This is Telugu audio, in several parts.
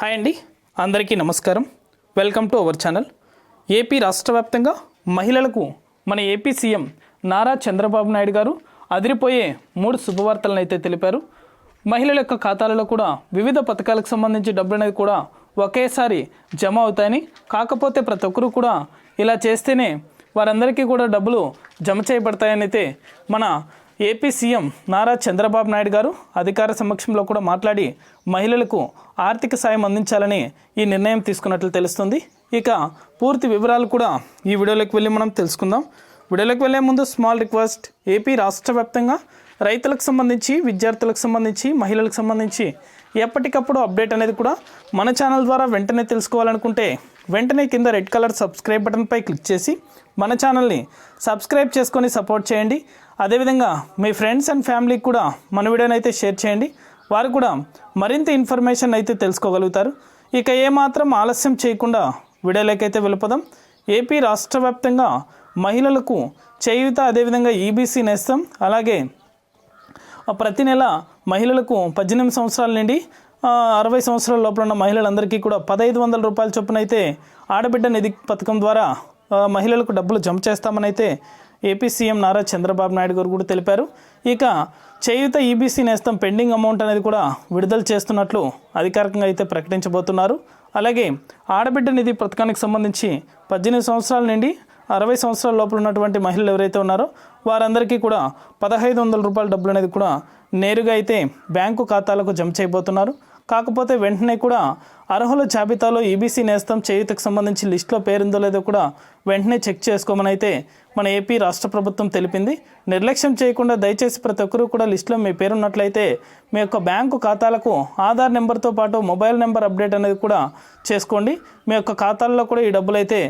హాయ్ అండి. అందరికీ నమస్కారం. Welcome to our channel. AP రాష్ట్ర వ్యాప్తంగా మహిళలకు మన ఏపీ సీఎం నారా చంద్రబాబు నాయుడు గారు అదిరిపోయే మూడు శుభవార్తలను అయితే తెలిపారు. మహిళల యొక్క ఖాతాలలో కూడా వివిధ పథకాలకు సంబంధించి డబ్బులు అనేది కూడా ఒకేసారి జమ అవుతాయని కాకపోతే ప్రతి ఒక్కరూ కూడా ఇలా చేస్తేనే వారందరికీ కూడా డబ్బులు జమ చేయబడతాయని అయితే మన ఏపీ సీఎం నారా చంద్రబాబు నాయుడు గారు అధికార సమక్షంలో కూడా మాట్లాడి మహిళలకు ఆర్థిక సాయం అందించాలని ఈ నిర్ణయం తీసుకున్నట్లు తెలుస్తుంది. ఇక పూర్తి వివరాలు కూడా ఈ వీడియోలోకి వెళ్ళి మనం తెలుసుకుందాం. వీడియోలోకి వెళ్ళే ముందు స్మాల్ రిక్వెస్ట్ ఏపీ రాష్ట్ర వ్యాప్తంగా రైతులకు సంబంధించి విద్యార్థులకు సంబంధించి మహిళలకు సంబంధించి ఎప్పటికప్పుడు అప్డేట్ అనేది కూడా మన ఛానల్ ద్వారా వెంటనే తెలుసుకోవాలనుకుంటే వెంటనే కింద రెడ్ కలర్ సబ్స్క్రైబ్ బటన్పై క్లిక్ చేసి మన ఛానల్ని సబ్స్క్రైబ్ చేసుకొని సపోర్ట్ చేయండి. అదేవిధంగా మీ ఫ్రెండ్స్ అండ్ ఫ్యామిలీకి కూడా మన వీడియోని అయితే షేర్ చేయండి. వారు కూడా మరింత ఇన్ఫర్మేషన్ అయితే తెలుసుకోగలుగుతారు. ఇక ఏమాత్రం ఆలస్యం చేయకుండా వీడియోలోకైతే అయితే వెళ్ళిపోదాం. ఏపీ రాష్ట్ర వ్యాప్తంగా మహిళలకు చేయుత అదేవిధంగా ఈబీసీ నేస్తం అలాగే ప్రతి నెల మహిళలకు పద్దెనిమిది సంవత్సరాల నుండి అరవై సంవత్సరాల లోపల ఉన్న మహిళలందరికీ కూడా పదహైదు వందల రూపాయల చొప్పున అయితే ఆడబిడ్డ నిధి పథకం ద్వారా మహిళలకు డబ్బులు జమ చేస్తామని అయితే ఏపీ సీఎం నారా చంద్రబాబు నాయుడు గారు కూడా తెలిపారు. ఇక Cheyutha EBC Nestham pending amount అనేది కూడా విడుదల చేస్తున్నట్లు అధికారికంగా అయితే ప్రకటించబోతున్నారు. అలాగే ఆడబిడ్డ నిధి పథకానికి సంబంధించి పద్దెనిమిది సంవత్సరాల నుండి అరవై సంవత్సరాల లోపల ఉన్నటువంటి మహిళలు ఎవరైతే ఉన్నారో వారందరికీ కూడా పదహైదు వందల రూపాయల డబ్బులు అనేది కూడా నేరుగా అయితే బ్యాంకు ఖాతాలకు జమ చేయబోతున్నారు. కాకపోతే వెంటనే కూడా అర్హుల జాబితాలో ఈబీసీ నేస్తం చేయుతకు సంబంధించి లిస్టులో పేరుందో లేదో కూడా వెంటనే చెక్ చేసుకోమని అయితే మన ఏపీ రాష్ట్ర ప్రభుత్వం తెలిపింది. నిర్లక్ష్యం చేయకుండా దయచేసి ప్రతి ఒక్కరూ కూడా లిస్టులో మీ పేరున్నట్లయితే మీ యొక్క బ్యాంకు ఖాతాలకు ఆధార్ నెంబర్తో పాటు మొబైల్ నెంబర్ అప్డేట్ అనేది కూడా చేసుకోండి. మీ యొక్క ఖాతాల్లో కూడా ఈ డబ్బులు అయితే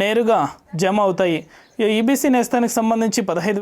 నేరుగా జమ అవుతాయి. ఈబీసీ నేస్తానికి సంబంధించి పదహైదు